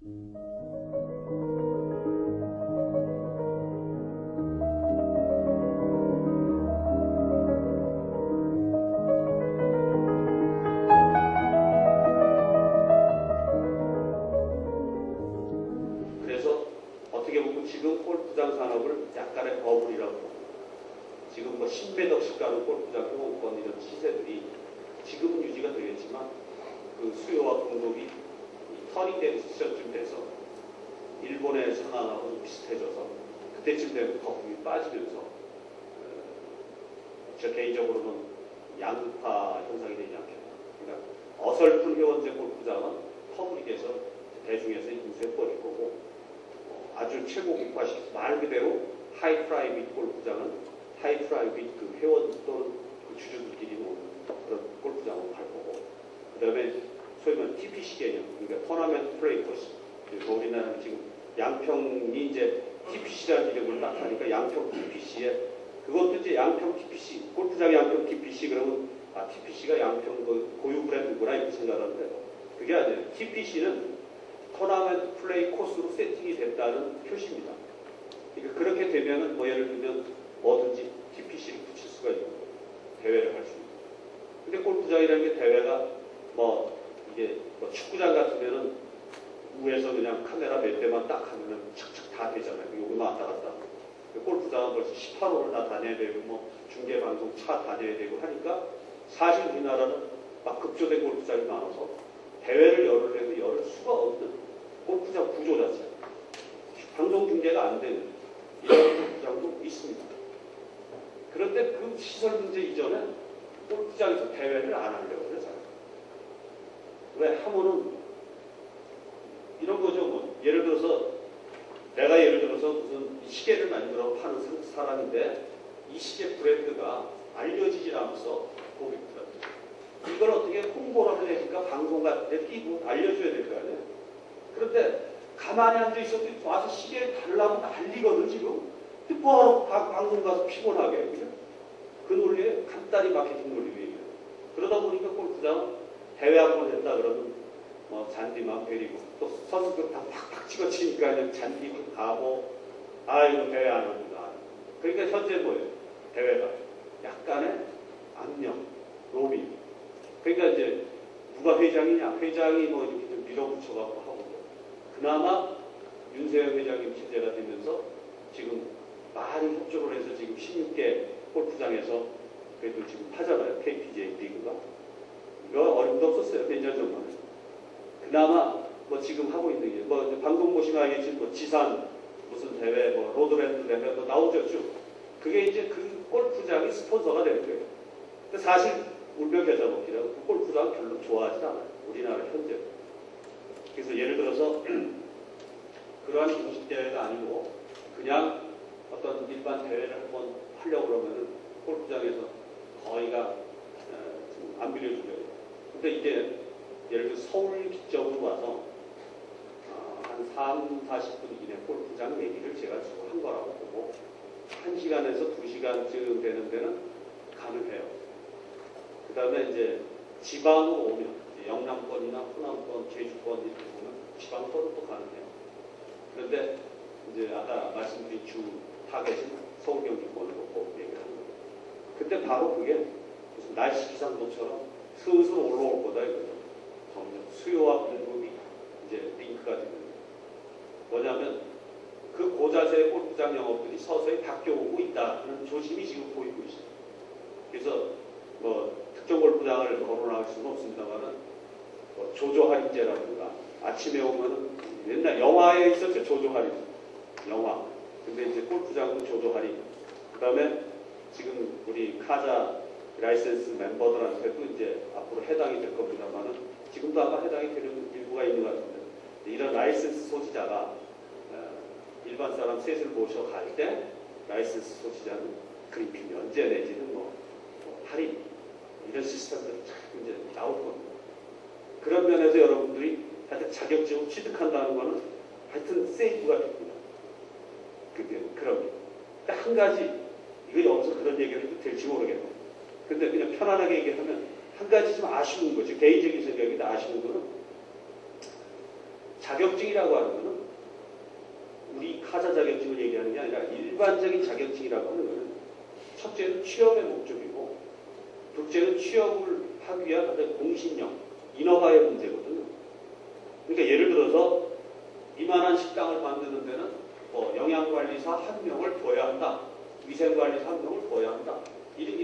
그래서 어떻게 보면 지금 골프장 산업을 약간의 버블이라고. 지금 뭐 10매덕씩 가는 골프장 회원권 이런 시세들이 지금은 유지가 되겠지만 그 수요와 공급이 이 턴이 되는 시점쯤 돼서 일본의 상황하고 좀 비슷해져서 그때쯤 되면 거품이 빠지면서 어, 저 개인적으로는 양극화 현상이 되지 않겠나. 그러니까 어설픈 회원제 골프장은 퍼블릭에서 대중에서 인수해버릴 거고 어, 아주 최고급화식 말 그대로 하이 프라이빗 골프장은 하이 프라이빗 그 회원 또는 그 주주들끼리 노는 그런 골프장으로 갈 거고 그 다음에 소위 말하는 TPC 개념 그러니까 토너먼트 플레이 코스 그리고 우리나라는 지금 양평이 이제 TPC라는 이름을 딱 하니까 양평 TPC에 그것도 이제 양평 TPC 골프장 양평 TPC 그러면 아 TPC가 양평 그 고유 브랜드구나 이렇게 생각하는데 그게 아니에요 TPC는 토너먼트 플레이 코스로 세팅이 됐다는 표시입니다. 그러니까 그렇게 되면은 뭐 예를 들면 뭐든지 TPC를 붙일 수가 있고 대회를 할 수 있고. 근데 골프장이라는 게 대회가 뭐 이게 뭐 축구장 같으면은 위에서 그냥 카메라 몇 대만 딱 하면은 착착 다 되잖아요. 요거만 왔다 갔다. 하고. 골프장은 벌써 18호를 다 다녀야 되고 뭐 중계 방송 차 다녀야 되고 하니까 사실 우리나라는 막 급조된 골프장이 많아서 대회를 열으려도 열을 수가 없는 골프장 구조 자체. 방송 중계가 안 되는 이런 골프장도 있습니다. 그런데 그 시설 문제 이전에 골프장에서 대회를 안 하려고 그러잖아요. 왜 하면은 이런 거죠. 뭐 예를 들어서 내가 예를 들어서 무슨 시계를 만들어 파는 사- 사람인데 이 시계 브랜드가 알려지질 않아서 고객들한테 이걸 어떻게 홍보를 하려니까 방송 같은 데 끼고 알려줘야 될 거 아니에요. 그런데 가만히 앉아 있어도 와서 시계 달라고 난리거든 지금. 뭐 방- 방송 가서 피곤하게? 그 논리에 간단히 마케팅 논리로 얘기해요. 그러다 보니까 골프장 대회 한번 했다 그러면 뭐 잔디만 베리고 또 선수들 다 팍팍 집어치니까 그냥 잔디 가고 아이고 대회 안 합니다. 그러니까 현재 뭐예요? 대회가 약간의 악령, 로비. 그러니까 이제 누가 회장이냐? 회장이 뭐 이렇게 좀 밀어붙여갖고 하고 그나마 윤세영 회장님 체제가 되면서 지금 많이 협조를 해서 지금 16개 골프장에서 그래도 지금 하잖아요. KPGA 리그가. 이거 어림도 없었어요. 몇 년 전만. 그나마 뭐 지금 하고 있는 게, 뭐 방송 보시면 알겠지만 뭐 지산 무슨 대회, 뭐 로드랜드 대회 뭐 나오죠 쭉. 그게 이제 그 골프장이 스폰서가 되는 거예요. 근데 사실 울며 겨자 먹기라고 그 골프장 별로 좋아하지 않아요. 우리나라 현재. 그래서 예를 들어서 그러한 공식 대회가 아니고 그냥 어떤 일반 대회를 한번 하려고 그러면은 골프장에서 거의가 어, 좀안 빌려주려고. 근데 이제 예를 들어 서울 기점으로 와서 어, 한 3, 40분 이내 골프장 얘기를 제가 주로 한 거라고 보고 1시간에서 2시간쯤 되는 데는 가능해요. 그 다음에 이제 지방으로 오면 이제 영남권이나 호남권, 제주권 이렇게 보면 지방권은 또 가능해요. 그런데 이제 아까 말씀드린 주 타겟은 서울 경기권으로 꼭 얘기를 하는 거예요. 근데 바로 그게 무슨 날씨 기상도처럼 슬슬 올라올 거다 이거죠. 점점 수요와 공급이 이제 링크가 되는 거예요. 뭐냐면 그 고자세의 골프장 영업들이 서서히 바뀌어오고 있다는 조짐이 지금 보이고 있어요. 그래서 뭐 특정 골프장을 거론할 수는 없습니다만은 뭐 조조 할인제라든가 아침에 오면은 옛날 영화에 있었죠 조조 할인 영화. 근데 이제 골프장도 조조 할인. 그 다음에 지금 우리 카자 라이센스 멤버들한테도 이제 앞으로 해당이 될 겁니다만은 지금도 아마 해당이 되는 일부가 있는 것 같은데 이런 라이센스 소지자가 어, 일반 사람 셋을 모셔갈 때 라이센스 소지자는 그리피 면제 내지는 뭐, 뭐 할인 이런 시스템들이 참 이제 나올 겁니다. 그런 면에서 여러분들이 하여튼 자격증을 취득한다는 거는 하여튼 세이프가 됩니다. 그게 그런 게. 근데 한 가지 이거 여기서 그런 얘기를 해도 될지 모르겠네. 근데 그냥 편안하게 얘기하면 한 가지 좀 아쉬운 거죠. 개인적인 생각인데 아쉬운 거는 자격증이라고 하는 것은 우리 카자 자격증을 얘기하는 게 아니라 일반적인 자격증이라고 하는 것은 첫째는 취업의 목적이고 둘째는 취업을 하기 위한 어떤 공신력, 인허가의 문제거든요. 그러니까 예를 들어서 이만한 식당을 만드는 데는 뭐 영양관리사 한 명을 둬야 한다. 위생관리사 한 명을 둬야 한다. 이런,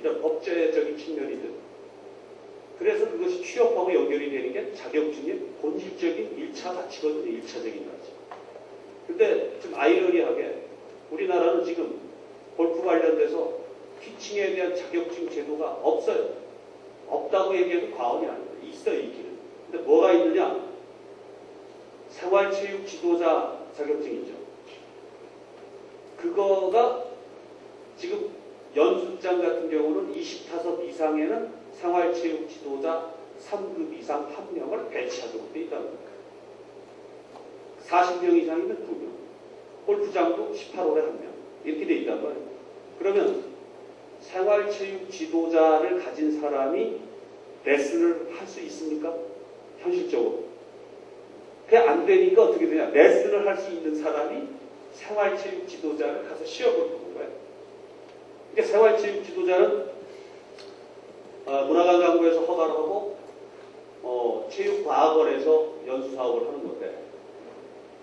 이런 법제적인 측면이든. 그래서 그것이 취업하고 연결이 되는 게 자격증의 본질적인 1차 가치거든요. 1차적인 가치. 근데 좀 아이러니하게 우리나라는 지금 골프 관련돼서 피칭에 대한 자격증 제도가 없어요. 없다고 얘기해도 과언이 아닙니다. 있어요, 있기는. 근데 뭐가 있느냐? 생활체육 지도자 자격증이죠. 그거가 지금 연습장 같은 경우는 20타석 이상에는 생활체육 지도자 3급 이상 한 명을 배치하도록 되어 있다는 겁니다. 40명 이상이면 2명. 골프장도 18홀에 1명. 이렇게 되어 있단 말이에요. 그러면 생활체육 지도자를 가진 사람이 레슨을 할 수 있습니까? 현실적으로. 그게 안 되니까 어떻게 되냐. 레슨을 할 수 있는 사람이 생활체육 지도자를 가서 시험을. 그러니까 생활체육 지도자는 어, 문화관 광부에서 허가를 하고 어, 체육과학원에서 연수사업을 하는 건데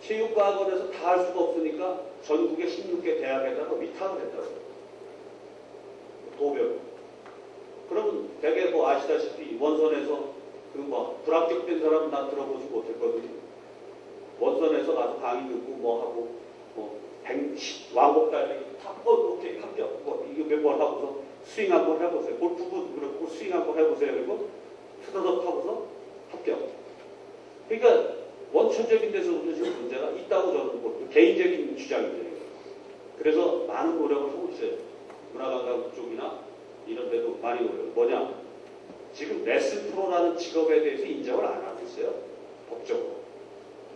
체육과학원에서 다 할 수가 없으니까 전국의 16개 대학에다가 위탁을 했다고요. 도별. 그러면 대개 뭐 아시다시피 원선에서 그뭐 불합격된 사람은 나 들어보지 못했거든요. 원선에서 가서 강의 듣고 뭐 하고 뭐 110, 왕복 달리기 탁 어, 오케이 합격. 뭐 이거 몇번 하고서 스윙 한번 해보세요. 골프도 그렇고 스윙 한번 해보세요. 그리고 투더덕 하고서 합격. 그러니까 원천적인 데서부터 지금 문제가 있다고 저는 뭐 개인적인 주장이에요. 그래서 많은 노력을 하고 있어요. 문화관광 쪽이나 이런 데도 많이 노력. 뭐냐? 지금 레슨 프로라는 직업에 대해서 인정을 안 하고 있어요. 법적으로.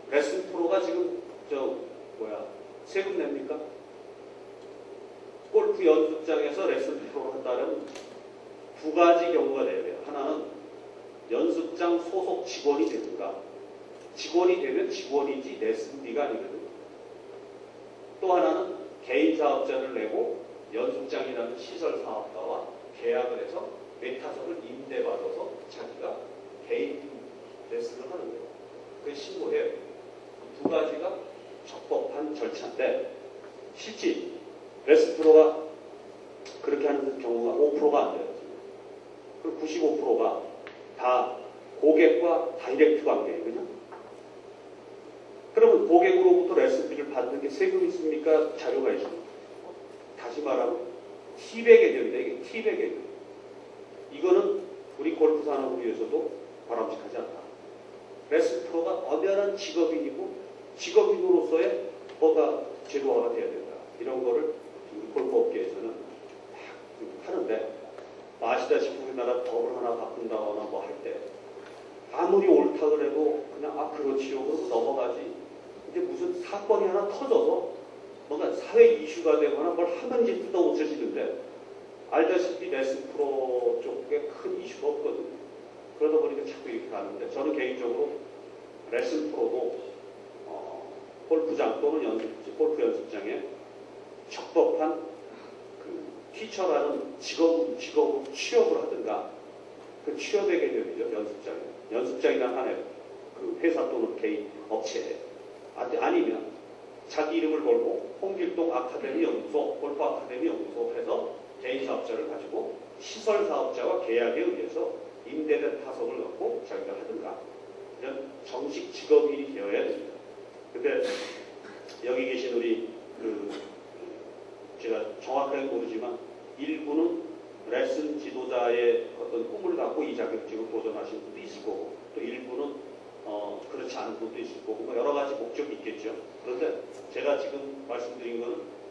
레슨 프로가 지금 저 세금 냅니까? 골프 연습장에서 레슨 한다면 두 가지 경우가 돼요. 하나는 연습장 소속 직원이 되든가 직원이 되면 직원이지 레슨비가 아니거든요. 또 하나는 개인 사업자를 내고 연습장이라는 시설 사업가와 계약을 해서 메타석을 임대받아서 자기가 개인 레슨을 하는 거예요. 그게 신고해요. 두 가지가 적법한 절차인데 실제 레슨 프로가 그렇게 하는 경우가 5%가 안 돼요. 그리고 95%가 다 고객과 다이렉트. 그죠? 그러면 고객으로부터 레슨비를 받는 게 세금이 있습니까? 자료가 있습니까? 다시 말하면 팁의 개념이다. 이게 팁의 개념. 이거는 우리 골프 산업을 위해서도 바람직하지 않다. 레슨 프로가 엄연한 직업인이고 직업인으로서의 뭐가 제도화가 돼야 된다. 이런 거를 우리 골프 업계에서는 막 하는데 뭐 아시다시피 우리나라 법을 하나 바꾼다거나 뭐 할 때 아무리 옳다고 해도 그냥 아 그렇지요 그러고 넘어가지 이제 무슨 사건이 하나 터져서 뭔가 사회 이슈가 되거나 뭘 하는지 뜯어 고쳐지는데 알다시피 레슨 프로 쪽에 큰 이슈가 없거든요. 그러다 보니까 자꾸 이렇게 가는데 저는 개인적으로 레슨 프로도 어, 골프장 또는 연습, 골프 연습장에 적법한 그 티처라는 직업, 직업으로 취업을 하든가 그 취업의 개념이죠 연습장에 연습장이나 하나의 그 회사 또는 개인 업체에. 아니- 아니면 자기 이름을 걸고 홍길동 아카데미 연구소, 골프 아카데미 연구소 해서 개인 사업자를 가지고 시설 사업자와 계약에 의해서 임대된 타석을 넣고 자기가 하든가. 정식 직업인이 되어야 됩니다. 근데 여기 계신 우리 그 제가 정확하게 모르지만 일부는 레슨 지도자의 어떤 꿈을 갖고 이 자격증을 도전하신 분도 있을 거고 또 일부는 어, 그렇지 않은 분도 있을 거고 뭐 여러 가지 목적이 있겠죠. 그런데 제가 지금 말씀드린 거는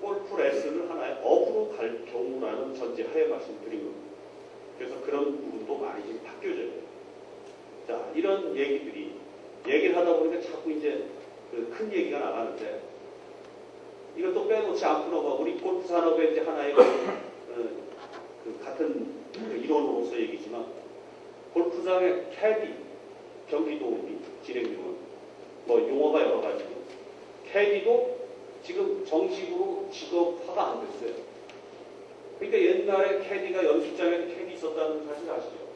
골프 레슨을 하나의 업으로 갈 경우라는 전제하에 말씀드린 겁니다. 그래서 그런 부분도 많이 돼요. 자, 이런 얘기들이 얘기를 하다 보니까 자꾸 이제 그 큰 얘기가 나가는데 이것도 빼놓지 않고 넘어 우리 골프 산업의 이제 하나의 그, 어, 그 같은 그 이론으로서 얘기지만 골프장의 캐디, 경기 도우미, 진행중은 뭐 용어가 여러 가지고 캐디도 지금 정식으로 직업화가 안 됐어요. 그러니까 옛날에 캐디가 연습장에 캐디 있었다는 사실 아시죠?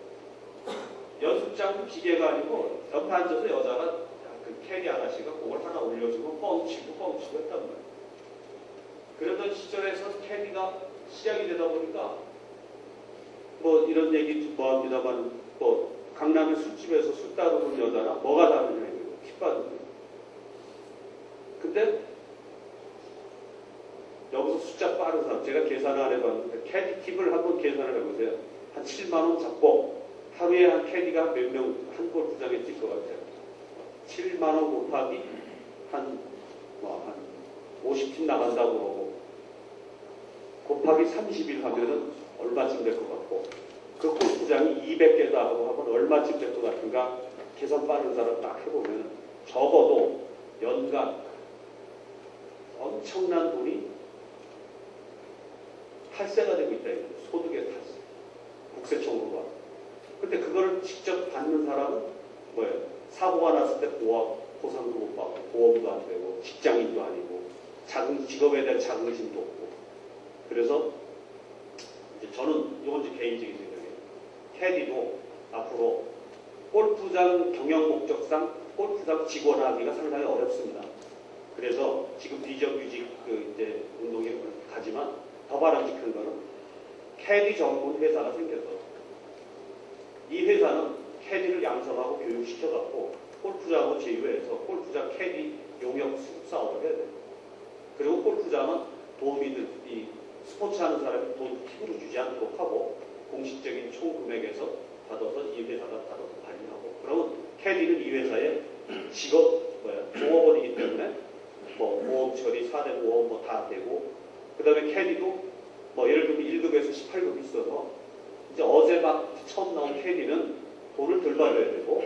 연습장도 기계가 아니고 옆에 앉아서 여자가 그 캐디 아가씨가 그걸 하나 올려주고 뻥치고 뻥치고 했단 말이에요. 그러던 시절에서 캐디가 시작이 되다 보니까 뭐 이런 얘기 뭐 합니다만 뭐 강남의 술집에서 술 따르는 여자나 뭐가 다르냐 이거 킥받는. 근데 여기서 숫자 빠른 사람 제가 계산을 안 해봤는데 캐디 팁을 한번 계산을 해보세요. 한 7만 원 잡고 하루에 한 캐디가 몇 명 한 골프장에 뛸것 같아요. 7만 원 곱하기 한 뭐 한 50팀 나간다고 그러고 곱하기 30일 하면은 얼마쯤 될 것 같고 그 골프장이 200개다 하고 하면 얼마쯤 될 것 같은가 계산 빠른 사람 딱 해보면 적어도 연간 엄청난 돈이 탈세가 되고 있다. 소득의 탈세. 국세청으로 와. 근데 그걸 직접 받는 사람은 뭐예요? 사고가 났을 때 보험, 보상도 못 받고, 보험도 안 되고, 직장인도 아니고, 자긍, 직업에 대한 자긍심도 없고. 그래서 이제 저는 이건 이제 개인적인 생각이에요. 캐디도 앞으로 골프장 경영 목적상 골프장 직원하기가 상당히 어렵습니다. 그래서 지금 비정규직 그 이제 운동에 가지만 더 바람직한 거는 캐디 전문 회사가 생겨서 이 회사는 캐디를 양성하고 교육시켜갖고 골프장을 제휴해서 골프장 캐디 용역 수급 사업을 해야 돼요. 그리고 골프장은 도우미들, 이 스포츠 하는 사람이 돈 팁으로 주지 않도록 하고 공식적인 총 금액에서 받아서 이 회사가 받아서 관리하고 그러면 캐디는 이 회사의 직업 뭐야 종업원이기 때문에 뭐 보험 처리, 4대 보험 뭐 다 되고 그 다음에 캐디도 뭐 예를 들면 1급에서 18급 있어서 이제 어제 막 처음 나온 캐디는 돈을 덜 받아야 되고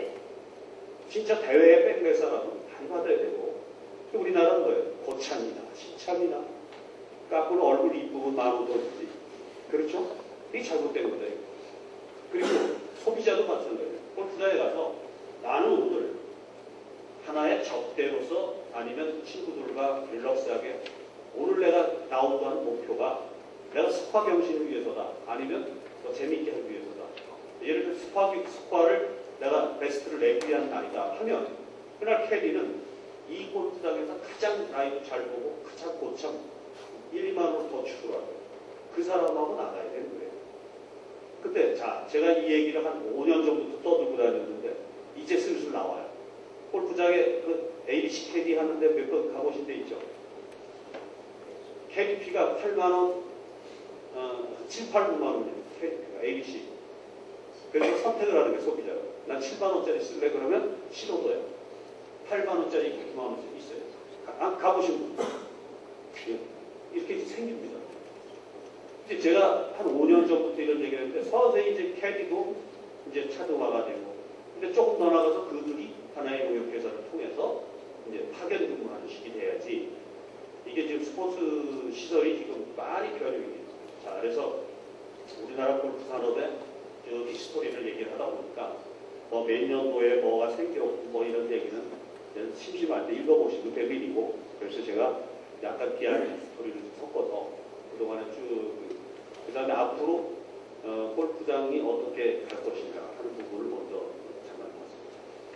진짜 대회에 백낼 사람은 많이 받아야 되고 또 우리나라는 뭐예요? 고참이나 신참이나 깎고는 얼굴 이쁘고 더 주지 그렇죠? 이게 잘못된 거다. 그리고 소비자도 마찬가지예요 골프장에 가서 나는 오늘 하나의 접대로서 아니면 친구들과 릴럭스하게 오늘 내가 나온다는 목표가 내가 스파 경신을 위해서다 아니면 더 재미있게 하기 들어 스파, 스파를 내가 베스트를 내기 위한 날이다 하면 그날 캐디는 이 골프장에서 가장 라이브 잘 보고 가장 고참 1, 2만 원더 추구하고 그 사람하고 나가야 되는 거예요. 근데 자 제가 이 얘기를 한 5년 전부터 떠들고 다녔는데 이제 슬슬 나와요. 골프장에 그 ABC 캐디 하는데 몇 번 가보신 데 있죠? 캐디피가 8만 원, 어, 7, 8, 9만 원이에요. 캐디피가 ABC. 그래서 선택을 하는 게 소비자가. 난 7만 원짜리 쓸래 그러면 신호도요. 8만 원짜리, 9만 원짜리 있어요. 가, 아, 가보신 분. 예. 이렇게 생깁니다. 이제 제가 한 5년 전부터 이런 얘기를 했는데 서서히 이제 캐디도 이제 차등화가 되고 근데 조금 더 나가서 그들이 하나의 농협회사를 통해서 이제 파견 근무하는 식이 돼야지 이게 지금 스포츠 시설이 지금 많이 변형입니다. 자, 그래서 우리나라 골프 산업의 그 히스토리를 얘기를 하다 보니까 뭐 몇 년도에 뭐가 생겼고 뭐 이런 얘기는 심심한데 읽어보시면 배밀이고 그래서 제가 약간 비하인드 스토리를 좀 섞어서 그동안에 쭉그 다음에 앞으로 어, 골프장이 어떻게 갈 것인가